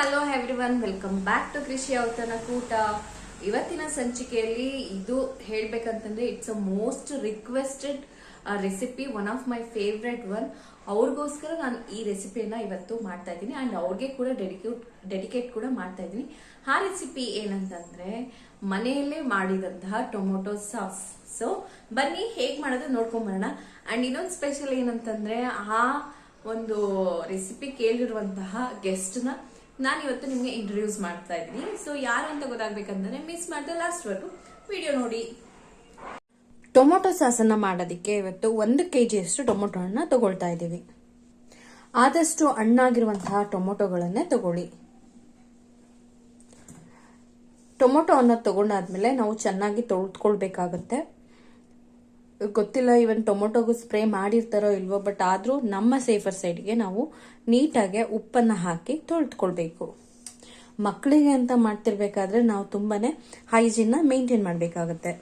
Hello everyone welcome back to Krishi Autana Koota ಇವತ್ತಿನ ಸಂಚಿಕೆಯಲ್ಲಿ ಇದು ಹೇಳ್ಬೇಕಂತಂದ್ರೆ it's a most requested recipe one of my favourite one ಅವ್ರಿಗೋಸ್ಕರ ನಾನು ಈ ರೆಸಿಪಿಯನ್ನ ಇವತ್ತು ಮಾಡ್ತಾ ಇದ್ದೀನಿ. ಅಂಡ್ ಅವ್ರಿಗೆ ಕೂಡ ಡೆಡಿಕೇಟ್ ಡೆಡಿಕೇಟ್ ಕೂಡ ಮಾಡ್ತಾ ಇದ್ದೀನಿ. ಆ ರೆಸಿಪಿ ಏನಂತಂದ್ರೆ, ಮನೆಯಲ್ಲೇ ಮಾಡಿದಂತಹ ಟೊಮೊಟೊ ಸಾಸ್ ಸೊ ಬನ್ನಿ, ಹೇಗ್ ಮಾಡೋದು ನೋಡ್ಕೊಂಬರೋಣ ಅಂಡ್ ಇನ್ನೊಂದು ಸ್ಪೆಷಲ್ ಏನಂತಂದ್ರೆ, ಆ ಒಂದು ರೆಸಿಪಿ ಕೇಳಿರುವಂತಹ ಗೆಸ್ಟ್ನ ನಾನು ಇವತ್ತು ನಿಮಗೆ ಇಂಟ್ರೊಡ್ಯೂಸ್ ಮಾಡ್ತಾ ಇದ್ದೀನಿ. ಸೊ ಯಾರು ಅಂತ ಗೊತ್ತಾಗಬೇಕಂದ್ರೆ ಮಿಸ್ ಲಾಸ್ಟ್ ವರ್ಗು. ವಿಡಿಯೋ ನೋಡಿ. ಟೊಮೊಟೊ ಸಾಸನ್ನು ಮಾಡೋದಕ್ಕೆ ಇವತ್ತು ಒಂದು ಕೆ ಜಿಯಷ್ಟು ಟೊಮೊಟೊ ಹಣ್ಣನ್ನ ತಗೊಳ್ತಾ ಇದ್ದೀವಿ. ಆದಷ್ಟು ಹಣ್ಣಾಗಿರುವಂತಹ ಟೊಮೊಟೊಗಳನ್ನೇ ತಗೊಳ್ಳಿ. ಟೊಮೊಟೊ ಅನ್ನ ತಗೊಂಡಾದ್ಮೇಲೆ ನಾವು ಚೆನ್ನಾಗಿ ತೊಳೆದ್ಕೊಳ್ಬೇಕಾಗತ್ತೆ. ಗೊತ್ತಿಲ್ಲ ಇವನ್ ಟೊಮೊಟೊಗೂ ಸ್ಪ್ರೇ ಮಾಡಿರ್ತಾರೋ ಇಲ್ವೋ ಬಟ್ ಆದರೂ ನಮ್ಮ ಸೇಫರ್ ಸೈಡ್ಗೆ ನಾವು ನೀಟಾಗಿ ಉಪ್ಪನ್ನು ಹಾಕಿ ತೊಳೆದುಕೊಳ್ಬೇಕು. ಮಕ್ಕಳಿಗೆ ಅಂತ ಮಾಡ್ತಿರ್ಬೇಕಾದ್ರೆ ನಾವು ತುಂಬಾನೇ ಹೈಜಿನ್ನ ಮೇಂಟೈನ್ ಮಾಡಬೇಕಾಗತ್ತೆ.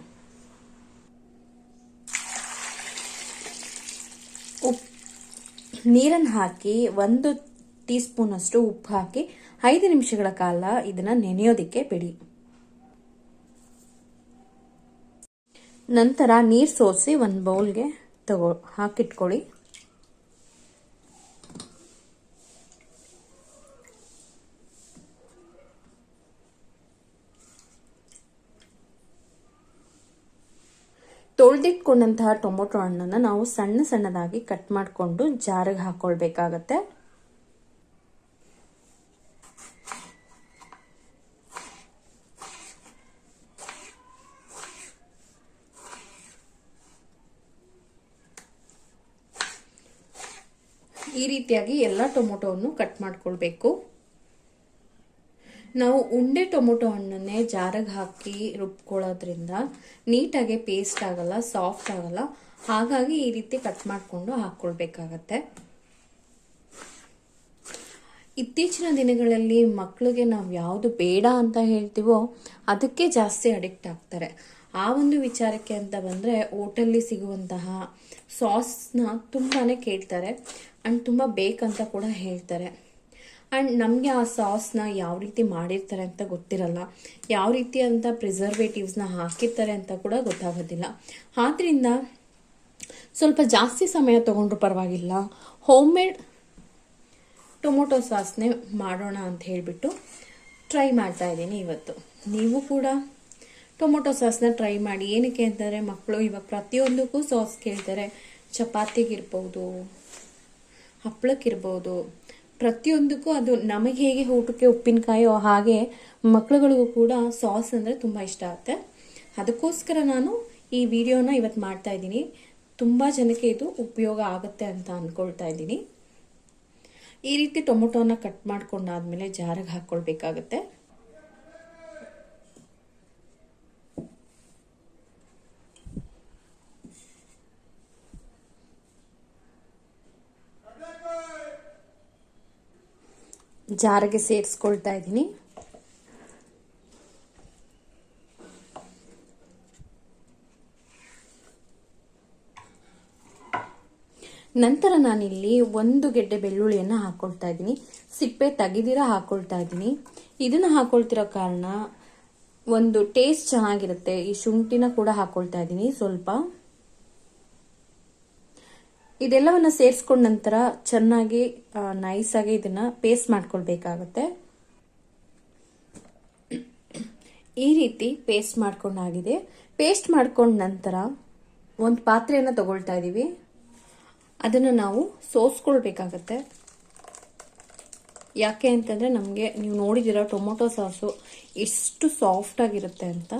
ಉಪ್, ನೀರನ್ನು ಹಾಕಿ ಒಂದು ಟೀ ಸ್ಪೂನ್ ಅಷ್ಟು ಉಪ್ಪು ಹಾಕಿ ಐದು ನಿಮಿಷಗಳ ಕಾಲ ಇದನ್ನ ನೆನೆಯೋದಿಕ್ಕೆ ಬಿಡಿ. ನಂತರ ನೀರು ಸೋಸಿ ಒಂದು ಬೌಲ್ಗೆ ತಗೋ, ಹಾಕಿಟ್ಕೊಳ್ಳಿ. ತೊಳೆದಿಟ್ಕೊಂಡಂತಹ ಟೊಮೊಟೊ ಹಣ್ಣನ್ನು ನಾವು ಸಣ್ಣ ಸಣ್ಣದಾಗಿ ಕಟ್ ಮಾಡಿಕೊಂಡು ಜಾರಿಗೆ ಹಾಕೊಳ್ಬೇಕಾಗತ್ತೆ ಈ ರೀತಿಯಾಗಿ ಎಲ್ಲ ಟೊಮೊಟೊವನ್ನು ಕಟ್ ಮಾಡ್ಕೊಳ್ಬೇಕು. ನಾವು ಉಂಡೆ ಟೊಮೊಟೊ ಹಣ್ಣನ್ನೇ ಜಾರಿಗೆ ಹಾಕಿ ರುಬ್ಕೊಳ್ಳೋದ್ರಿಂದ ನೀಟಾಗಿ ಪೇಸ್ಟ್ ಆಗಲ್ಲ ಸಾಫ್ಟ್ ಆಗಲ್ಲ, ಹಾಗಾಗಿ ಈ ರೀತಿ ಕಟ್ ಮಾಡಿಕೊಂಡು ಹಾಕ್ಕೊಳ್ಬೇಕಾಗತ್ತೆ. ಇತ್ತೀಚಿನ ದಿನಗಳಲ್ಲಿ ಮಕ್ಕಳಿಗೆ ನಾವು ಯಾವುದು ಬೇಡ ಅಂತ ಹೇಳ್ತೀವೋ ಅದಕ್ಕೆ ಜಾಸ್ತಿ ಅಡಿಕ್ಟ್ ಆಗ್ತಾರೆ. ಆ ಒಂದು ವಿಚಾರಕ್ಕೆ ಅಂತ ಬಂದರೆ ಓಟಲ್ಲಿ ಸಿಗುವಂತಹ ಸಾಸ್ನ ತುಂಬಾ ಕೇಳ್ತಾರೆ ಆ್ಯಂಡ್ ತುಂಬ ಬೇಕಂತ ಕೂಡ ಹೇಳ್ತಾರೆ. ಆ್ಯಂಡ್ ನಮಗೆ ಆ ಸಾಸ್ನ ಯಾವ ರೀತಿ ಮಾಡಿರ್ತಾರೆ ಅಂತ ಗೊತ್ತಿರಲ್ಲ. ಯಾವ ರೀತಿ ಅಂತ ಪ್ರಿಸರ್ವೇಟಿವ್ಸ್ನ ಹಾಕಿರ್ತಾರೆ ಅಂತ ಕೂಡ ಗೊತ್ತಾಗೋದಿಲ್ಲ. ಆದ್ದರಿಂದ ಸ್ವಲ್ಪ ಜಾಸ್ತಿ ಸಮಯ ತೊಗೊಂಡ್ರೂ ಪರವಾಗಿಲ್ಲ. ಹೋಮ್ ಮೇಡ್ ಟೊಮೊಟೊ ಸಾಸ್ನೇ ಮಾಡೋಣ ಅಂತ ಹೇಳಿಬಿಟ್ಟು ಟ್ರೈ ಮಾಡ್ತಾ ಇದ್ದೀನಿ ಇವತ್ತು. ನೀವು ಕೂಡ ಟೊಮೊಟೊ ಸಾಸ್ನ ಟ್ರೈ ಮಾಡಿ. ಏನಕ್ಕೆ ಅಂತಂದರೆ ಮಕ್ಕಳು ಇವಾಗ ಪ್ರತಿಯೊಂದಕ್ಕೂ ಸಾಸ್ ಕೇಳ್ತಾರೆ. ಚಪಾತಿಗಿರ್ಬೋದು, ಹಪ್ಪಳಕ್ಕಿರ್ಬೋದು, ಪ್ರತಿಯೊಂದಕ್ಕೂ ಅದು ನಮಗೆ ಹೇಗೆ ಊಟಕ್ಕೆ ಉಪ್ಪಿನಕಾಯೋ ಹಾಗೆ ಮಕ್ಕಳುಗಳಿಗೂ ಕೂಡ ಸಾಸ್ ಅಂದರೆ ತುಂಬ ಇಷ್ಟ ಆಗುತ್ತೆ. ಅದಕ್ಕೋಸ್ಕರ ನಾನು ಈ ವಿಡಿಯೋನ ಇವತ್ತು ಮಾಡ್ತಾ ಇದ್ದೀನಿ. ತುಂಬ ಜನಕ್ಕೆ ಇದು ಉಪಯೋಗ ಆಗುತ್ತೆ ಅಂತ ಅಂದ್ಕೊಳ್ತಾ ಇದ್ದೀನಿ. ಈ ರೀತಿ ಟೊಮೊಟೊನ ಕಟ್ ಮಾಡ್ಕೊಂಡಾದ್ಮೇಲೆ ಜಾರಿಗೆ ಹಾಕ್ಕೊಳ್ಬೇಕಾಗತ್ತೆ. ಜಾರಿಗೆ ಸೇರಿಸ್ಕೊಳ್ತಾ ಇದ್ದೀನಿ. ನಂತರ ನಾನಿಲ್ಲಿ ಒಂದು ಗೆಡ್ಡೆ ಬೆಳ್ಳುಳ್ಳಿಯನ್ನು ಹಾಕೊಳ್ತಾ ಇದ್ದೀನಿ. ಸಿಪ್ಪೆ ತೆಗೆದಿರ ಹಾಕೊಳ್ತಾ ಇದ್ದೀನಿ. ಇದನ್ನು ಹಾಕೊಳ್ತಿರೋ ಕಾರಣ ಒಂದು ಟೇಸ್ಟ್ ಚೆನ್ನಾಗಿರುತ್ತೆ. ಈ ಶುಂಠಿನ ಕೂಡ ಹಾಕೊಳ್ತಾ ಇದ್ದೀನಿ ಸ್ವಲ್ಪ. ಇದೆಲ್ಲವನ್ನ ಸೇರಿಸ್ಕೊಂಡ ನಂತರ ಚೆನ್ನಾಗಿ ನೈಸ್ ಆಗಿ ಇದನ್ನ ಪೇಸ್ಟ್ ಮಾಡ್ಕೊಳ್ಬೇಕಾಗತ್ತೆ. ಈ ರೀತಿ ಪೇಸ್ಟ್ ಮಾಡ್ಕೊಂಡಾಗಿದೆ. ಪೇಸ್ಟ್ ಮಾಡ್ಕೊಂಡ ನಂತರ ಒಂದು ಪಾತ್ರೆಯನ್ನು ತಗೊಳ್ತಾ ಇದ್ದೀವಿ ಅದನ್ನು ನಾವು ಸೋಸ್ಕೊಳ್ಬೇಕಾಗತ್ತೆ. ಯಾಕೆ ಅಂತಂದರೆ ನಮಗೆ ನೀವು ನೋಡಿದಿರ ಟೊಮೊಟೊ ಸಾಸು ಎಷ್ಟು ಸಾಫ್ಟ್ ಆಗಿರುತ್ತೆ ಅಂತ.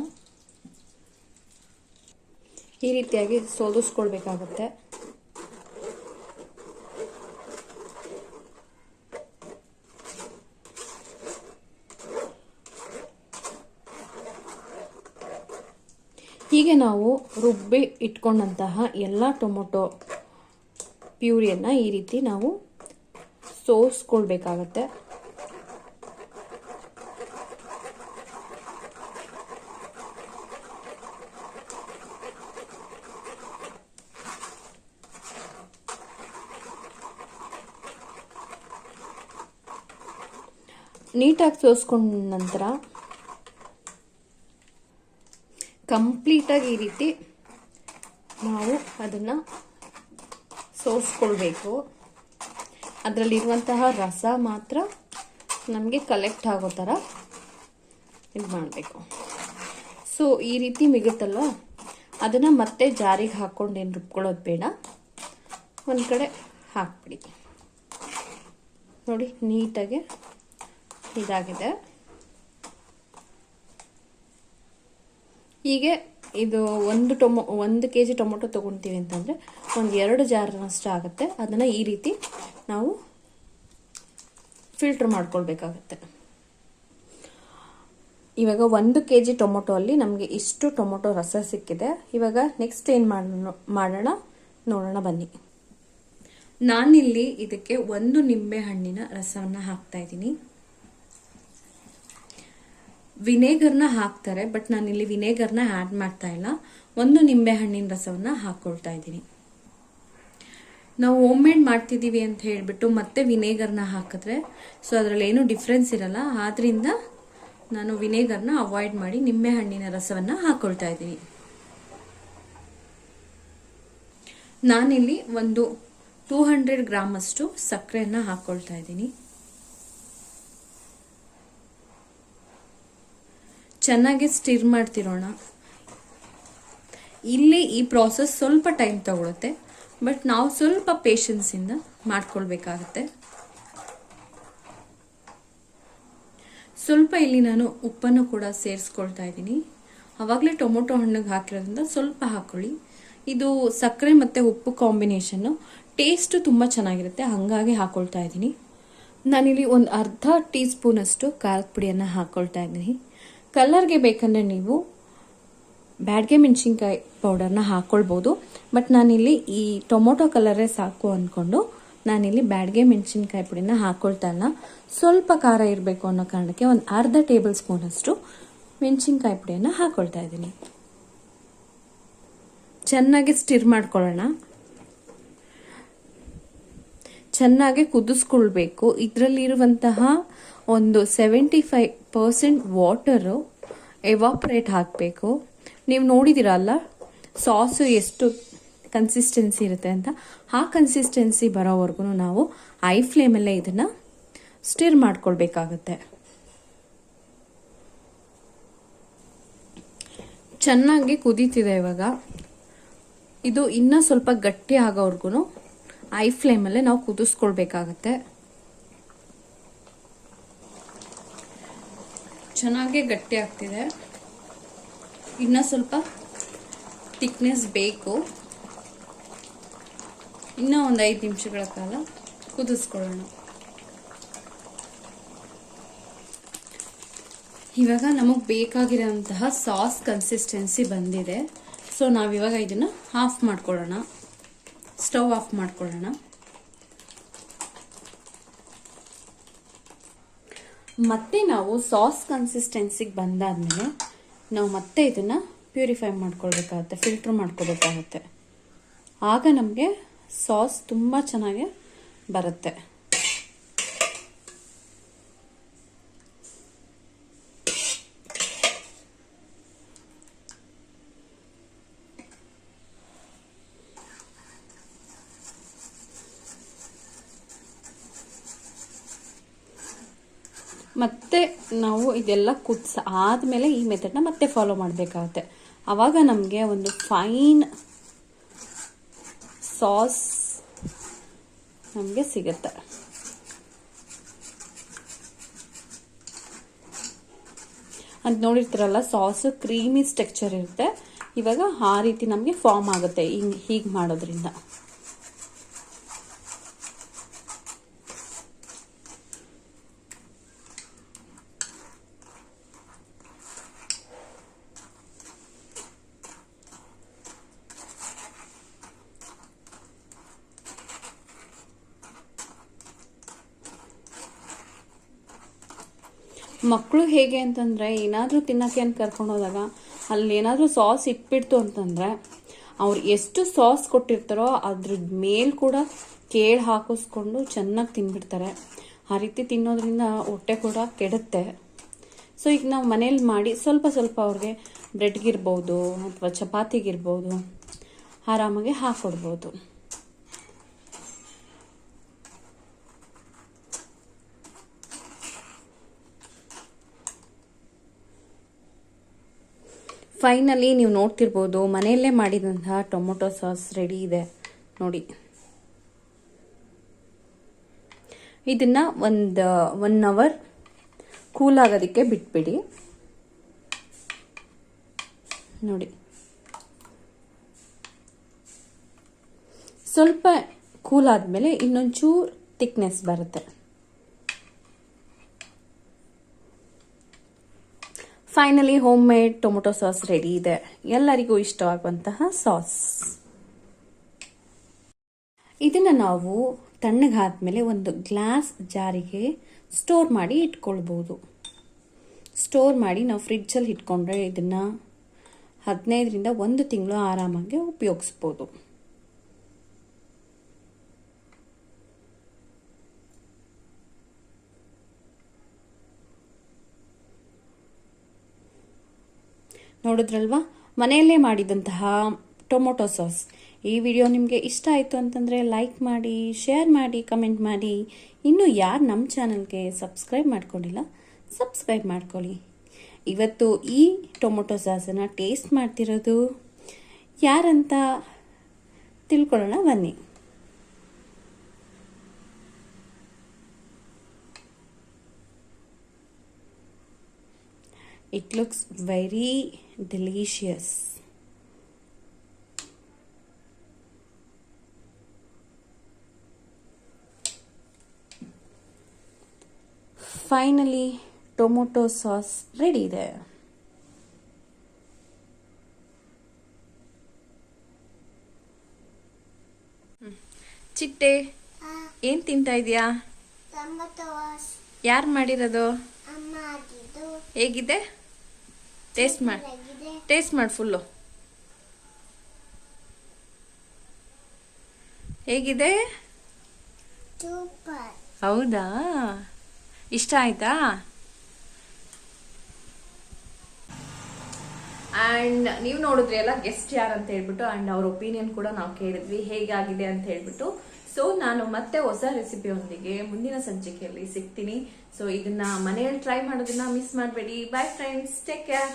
ಈ ರೀತಿಯಾಗಿ ಸೋದಿಸ್ಕೊಳ್ಬೇಕಾಗತ್ತೆ ಹೀಗೆ ನಾವು ರುಬ್ಬಿ ಇಟ್ಕೊಂಡಂತಹ ಎಲ್ಲ ಟೊಮೊಟೊ ಪ್ಯೂರಿಯನ್ನು ಈ ರೀತಿ ನಾವು ಸೋಸ್ಕೊಳ್ಬೇಕಾಗತ್ತೆ. ನೀಟಾಗಿ ಸೋಸ್ಕೊಂಡ ನಂತರ ಕಂಪ್ಲೀಟಾಗಿ ಈ ರೀತಿ ನಾವು ಅದನ್ನು ಸೋಸ್ಕೊಳ್ಬೇಕು. ಅದರಲ್ಲಿರುವಂತಹ ರಸ ಮಾತ್ರ ನಮಗೆ ಕಲೆಕ್ಟ್ ಆಗೋ ಥರ ಇದು ಮಾಡಬೇಕು. ಸೊ ಈ ರೀತಿ ಮಿಗುತ್ತಲ್ವ? ಅದನ್ನು ಮತ್ತೆ ಜಾರಿಗೆ ಹಾಕ್ಕೊಂಡು ಏನು ರುಬ್ಕೊಳ್ಳೋದು ಬೇಡ. ಒಂದು ಕಡೆ ಹಾಕ್ಬಿಡಿ. ನೋಡಿ, ನೀಟಾಗಿ ಇದಾಗಿದೆ. ಹೀಗೆ ಇದು ಒಂದು ಟೊಮೊ, ಒಂದು ಕೆ ಜಿ ಟೊಮೊಟೊ ತೊಗೊಳ್ತೀವಿ ಅಂತಂದರೆ ಒಂದು ಎರಡು ಜಾರ್ನಷ್ಟು ಆಗುತ್ತೆ. ಅದನ್ನು ಈ ರೀತಿ ನಾವು ಫಿಲ್ಟ್ರ್ ಮಾಡ್ಕೊಳ್ಬೇಕಾಗತ್ತೆ. ಇವಾಗ ಒಂದು ಕೆ ಜಿ ಟೊಮೊಟೊ ಅಲ್ಲಿ ನಮಗೆ ಇಷ್ಟು ಟೊಮೊಟೊ ರಸ ಸಿಕ್ಕಿದೆ. ಇವಾಗ ನೆಕ್ಸ್ಟ್ ಏನು ಮಾಡೋಣ ಮಾಡೋಣ? ನೋಡೋಣ ಬನ್ನಿ. ನಾನಿಲ್ಲಿ ಇದಕ್ಕೆ ಒಂದು ನಿಂಬೆ ಹಣ್ಣಿನ ರಸವನ್ನು ಹಾಕ್ತಾ ಇದ್ದೀನಿ. ವಿನೇಗರ್ನ ಹಾಕ್ತಾರೆ, ಬಟ್ ನಾನಿಲ್ಲಿ ವಿನೇಗರ್ನ ಆ್ಯಡ್ ಮಾಡ್ತಾ ಇಲ್ಲ. ಒಂದು ನಿಂಬೆ ಹಣ್ಣಿನ ರಸವನ್ನು ಹಾಕ್ಕೊಳ್ತಾ ಇದ್ದೀನಿ. ನಾವು ಹೋಮ್ ಮೇಡ್ ಮಾಡ್ತಿದ್ದೀವಿ ಅಂತ ಹೇಳಿಬಿಟ್ಟು ಮತ್ತೆ ವಿನೇಗರ್ನ ಹಾಕಿದ್ರೆ, ಸೊ ಅದರಲ್ಲಿ ಏನು ಡಿಫ್ರೆನ್ಸ್ ಇರಲ್ಲ. ಆದ್ದರಿಂದ ನಾನು ವಿನೇಗರ್ನ ಅವಾಯ್ಡ್ ಮಾಡಿ ನಿಂಬೆ ಹಣ್ಣಿನ ರಸವನ್ನು ಹಾಕ್ಕೊಳ್ತಾ ಇದ್ದೀನಿ. ನಾನಿಲ್ಲಿ ಒಂದು ಟೂ ಹಂಡ್ರೆಡ್ ಗ್ರಾಮಷ್ಟು ಸಕ್ಕರೆಯನ್ನು ಹಾಕ್ಕೊಳ್ತಾ ಇದ್ದೀನಿ. ಚೆನ್ನಾಗಿ ಸ್ಟಿರ್ ಮಾಡ್ತಿರೋಣ. ಇಲ್ಲಿ ಈ ಪ್ರಾಸೆಸ್ ಸ್ವಲ್ಪ ಟೈಮ್ ತಗೊಳುತ್ತೆ. ಬಟ್ ನಾವು ಸ್ವಲ್ಪ ಪೇಷನ್ಸಿಂದ ಮಾಡ್ಕೊಳ್ಬೇಕಾಗತ್ತೆ. ಸ್ವಲ್ಪ ಇಲ್ಲಿ ನಾನು ಉಪ್ಪನ್ನು ಕೂಡ ಸೇರಿಸ್ಕೊಳ್ತಾ ಇದ್ದೀನಿ. ಆವಾಗಲೇ ಟೊಮೊಟೊ ಹಣ್ಣಿಗೆ ಹಾಕಿರೋದ್ರಿಂದ ಸ್ವಲ್ಪ ಹಾಕೊಳ್ಳಿ. ಇದು ಸಕ್ಕರೆ ಮತ್ತು ಉಪ್ಪು ಕಾಂಬಿನೇಷನ್ನು ಟೇಸ್ಟ್ ತುಂಬ ಚೆನ್ನಾಗಿರುತ್ತೆ. ಹಾಗಾಗಿ ಹಾಕೊಳ್ತಾ ಇದ್ದೀನಿ. ನಾನಿಲ್ಲಿ ಒಂದು ಅರ್ಧ ಟೀ ಸ್ಪೂನಷ್ಟು ಖಾರದ ಪುಡಿಯನ್ನು ಹಾಕ್ಕೊಳ್ತಾ ಇದ್ದೀನಿ. ಕಲರ್ಗೆ ಬೇಕಂದರೆ ನೀವು ಬ್ಯಾಡ್ಗೆ ಮೆಣಸಿನ್ಕಾಯಿ ಪೌಡರ್ನ ಹಾಕ್ಕೊಳ್ಬೋದು ಬಟ್ ನಾನಿಲ್ಲಿ ಈ ಟೊಮೊಟೊ ಕಲರೇ ಸಾಕು ಅಂದ್ಕೊಂಡು ನಾನಿಲ್ಲಿ ಬ್ಯಾಡ್ಗೆ ಮೆಣಸಿನ್ಕಾಯಿ ಪುಡಿನ ಹಾಕ್ಕೊಳ್ತಾ ಇಲ್ಲ. ಸ್ವಲ್ಪ ಖಾರ ಇರಬೇಕು ಅನ್ನೋ ಕಾರಣಕ್ಕೆ ಒಂದು ಅರ್ಧ ಟೇಬಲ್ ಸ್ಪೂನಷ್ಟು ಮೆಣಸಿನ್ಕಾಯಿ ಪುಡಿಯನ್ನು ಹಾಕ್ಕೊಳ್ತಾ ಇದ್ದೀನಿ. ಚೆನ್ನಾಗಿ ಸ್ಟಿರ್ ಮಾಡ್ಕೊಳ್ಳೋಣ. ಚೆನ್ನಾಗಿ ಕುದಿಸ್ಕೊಳ್ಬೇಕು. ಇದರಲ್ಲಿರುವಂತಹ ಒಂದು seventy five percent water evaporate ಹಾಕಬೇಕು. ನೀವು ನೋಡಿದಿರಲ್ಲ ಸಾಸು ಎಷ್ಟು ಕನ್ಸಿಸ್ಟೆನ್ಸಿ ಇರುತ್ತೆ ಅಂತ. ಆ ಕನ್ಸಿಸ್ಟೆನ್ಸಿ ಬರೋವರೆಗೂ ನಾವು ಐ ಫ್ಲೇಮಲ್ಲೇ ಇದನ್ನು ಸ್ಟಿರ್ ಮಾಡ್ಕೊಳ್ಬೇಕಾಗತ್ತೆ. ಚೆನ್ನಾಗಿ ಕುದೀತಿದೆ ಇವಾಗ. ಇದು ಇನ್ನೂ ಸ್ವಲ್ಪ ಗಟ್ಟಿ ಆಗೋವರೆಗೂ ಐ ಫ್ಲೇಮಲ್ಲೇ ನಾವು ಕುದಿಸ್ಕೊಳ್ಬೇಕಾಗತ್ತೆ. ಚೆನ್ನಾಗಿ ಗಟ್ಟಿ ಆಗ್ತಿದೆ. ಇನ್ನೂ ಸ್ವಲ್ಪ ಥಿಕ್ನೆಸ್ ಬೇಕು. ಇನ್ನೂ ಒಂದು ಐದು ನಿಮಿಷಗಳ ಕಾಲ ಕುದಿಸ್ಕೊಳ್ಳೋಣ. ಇವಾಗ ನಮಗೆ ಬೇಕಾಗಿರೋಂತಹ ಸಾಸ್ ಕನ್ಸಿಸ್ಟೆನ್ಸಿ ಬಂದಿದೆ. ಸೊ ನಾವಿವಾಗ ಇದನ್ನು ಆಫ್ ಮಾಡ್ಕೊಳ್ಳೋಣ. ಸ್ಟವ್ ಆಫ್ ಮಾಡ್ಕೊಳ್ಳೋಣ. ಮತ್ತೆ ನಾವು ಸಾಸ್ ಕನ್ಸಿಸ್ಟೆನ್ಸಿಗೆ ಬಂದಾದ್ಮೇಲೆ ನಾವು ಮತ್ತೆ ಇದನ್ನು ಪ್ಯೂರಿಫೈ ಮಾಡ್ಕೊಳ್ಬೇಕಾಗುತ್ತೆ ಫಿಲ್ಟ್ರ್ ಮಾಡ್ಕೊಬೇಕಾಗುತ್ತೆ ಆಗ ನಮಗೆ ಸಾಸ್ ತುಂಬ ಚೆನ್ನಾಗಿ ಬರುತ್ತೆ. ಮತ್ತೆ ನಾವು ಇದೆಲ್ಲ ಕುದಿಸ ಆದಮೇಲೆ ಈ ಮೆಥಡ್ನ ಮತ್ತೆ ಫಾಲೋ ಮಾಡಬೇಕಾಗುತ್ತೆ. ಆವಾಗ ನಮಗೆ ಒಂದು ಫೈನ್ ಸಾಸ್ ನಮಗೆ ಸಿಗುತ್ತೆ. ಅಂತ ನೋಡಿರ್ತೀರಲ್ಲ ಸಾಸು ಕ್ರೀಮಿ ಸ್ಟ್ರಕ್ಚರ್ ಇರುತ್ತೆ. ಇವಾಗ ಆ ರೀತಿ ನಮಗೆ ಫಾರ್ಮ್ ಆಗುತ್ತೆ. ಹಿಂಗೆ, ಹೀಗೆ ಮಾಡೋದ್ರಿಂದ. ಮಕ್ಕಳು ಹೇಗೆ ಅಂತಂದರೆ, ಏನಾದರೂ ತಿನ್ನೋಕ್ಕೆ ಅಂತ ಕರ್ಕೊಂಡು ಹೋದಾಗ ಅಲ್ಲಿ ಏನಾದರೂ ಸಾಸ್ ಇಟ್ಬಿಡ್ತು ಅಂತಂದರೆ, ಅವ್ರು ಎಷ್ಟು ಸಾಸ್ ಕೊಟ್ಟಿರ್ತಾರೋ ಅದ್ರ ಮೇಲೆ ಕೂಡ ಕೇಳಿ ಹಾಕಿಸ್ಕೊಂಡು ಚೆನ್ನಾಗಿ ತಿನ್ಬಿಡ್ತಾರೆ. ಆ ರೀತಿ ತಿನ್ನೋದ್ರಿಂದ ಹೊಟ್ಟೆ ಕೂಡ ಕೆಡುತ್ತೆ. ಸೊ ಈಗ ನಾವು ಮನೇಲಿ ಮಾಡಿ ಸ್ವಲ್ಪ ಸ್ವಲ್ಪ ಅವ್ರಿಗೆ ಬ್ರೆಡ್ಗಿರ್ಬೋದು, ಅಥವಾ ಚಪಾತಿಗಿರ್ಬೋದು, ಆರಾಮಾಗಿ ಹಾಕ್ಕೊಡ್ಬೋದು ಫೈನಲಿ ನೀವು ನೋಡ್ತಿರ್ಬೋದು, ಮನೆಯಲ್ಲೇ ಮಾಡಿದಂತಹ ಟೊಮೊಟೊ ಸಾಸ್ ರೆಡಿ ಇದೆ. ನೋಡಿ. ಇದನ್ನ ಒಂದು ಒನ್ ಅವರ್ ಕೂಲ್ ಆಗೋದಕ್ಕೆ ಬಿಟ್ಬಿಡಿ. ನೋಡಿ. ಸ್ವಲ್ಪ ಕೂಲ್ ಆದಮೇಲೆ ಇನ್ನೊಂಚೂರು ಥಿಕ್ನೆಸ್ ಬರುತ್ತೆ. Finally home made tomato sauce ready ಇದೆ. ಎಲ್ಲರಿಗೂ ಇಷ್ಟವಾಗುವಂತಹ ಸಾಸ್ ಇದನ್ನು ನಾವು ತಣ್ಣಗಾದ್ಮೇಲೆ ಒಂದು ಗ್ಲಾಸ್ ಜಾರಿಗೆ ಸ್ಟೋರ್ ಮಾಡಿ ಇಟ್ಕೊಳ್ಬೋದು. ಸ್ಟೋರ್ ಮಾಡಿ ನಾವು ಫ್ರಿಡ್ಜಲ್ಲಿ ಇಟ್ಕೊಂಡ್ರೆ ಇದನ್ನು ಹದಿನೈದರಿಂದ ಒಂದು ತಿಂಗಳು ಆರಾಮಾಗಿ ಉಪಯೋಗಿಸ್ಬೋದು. ನೋಡಿದ್ರಲ್ವಾ? ಮನೆಯಲ್ಲೇ ಮಾಡಿದಂತಹ ಟೊಮೊಟೊ ಸಾಸ್. ಈ ವಿಡಿಯೋ ನಿಮಗೆ ಇಷ್ಟ ಆಯಿತು ಅಂತಂದರೆ ಲೈಕ್ ಮಾಡಿ ಶೇರ್ ಮಾಡಿ ಕಮೆಂಟ್ ಮಾಡಿ. ಇನ್ನೂ ಯಾರು ನಮ್ಮ ಚಾನಲ್ಗೆ ಸಬ್ಸ್ಕ್ರೈಬ್ ಮಾಡ್ಕೊಂಡಿಲ್ಲ ಸಬ್ಸ್ಕ್ರೈಬ್ ಮಾಡ್ಕೊಳ್ಳಿ. ಇವತ್ತು ಈ ಟೊಮೊಟೊ ಸಾಸನ್ನು ಟೇಸ್ಟ್ ಮಾಡ್ತಿರೋದು ಯಾರಂತ ತಿಳ್ಕೊಳ್ಳೋಣ ಬನ್ನಿ. It looks very delicious. Finally tomato sauce ready ಇದೆ ಚಿಟ್ಟೆ ಏನ್ ತಿಂತಾ ಇದೀಯಾ? ಯಾರು ಮಾಡಿರೋದು? ಹೇಗಿದೆ? ಟೇಸ್ಟ್ ಮಾಡಿ ಟೇಸ್ಟ್ ಮಾಡಿ ಫುಲ್ಲು ಹೇಗಿದೆ? ಹೌದಾ? ಇಷ್ಟ ಆಯ್ತಾ? ಅಂಡ್ ನೀವು ನೋಡಿದ್ರಿ ಎಲ್ಲ ಗೆಸ್ಟ್ ಯಾರು ಅಂತ ಹೇಳ್ಬಿಟ್ಟು ಆ್ಯಂಡ್ ಅವ್ರ ಒಪಿನಿಯನ್ ಕೂಡ ನಾವು ಕೇಳಿದ್ವಿ ಹೇಗಾಗಿದೆ ಅಂತ ಹೇಳ್ಬಿಟ್ಟು. ಸೊ ನಾನು ಮತ್ತೆ ಹೊಸ ರೆಸಿಪಿಯೊಂದಿಗೆ ಮುಂದಿನ ಸಂಚಿಕೆಯಲ್ಲಿ ಸಿಗ್ತೀನಿ. ಸೊ ಇದನ್ನ ಮನೆಯಲ್ಲಿ ಟ್ರೈ ಮಾಡೋದನ್ನ ಮಿಸ್ ಮಾಡಬೇಡಿ. By friends take care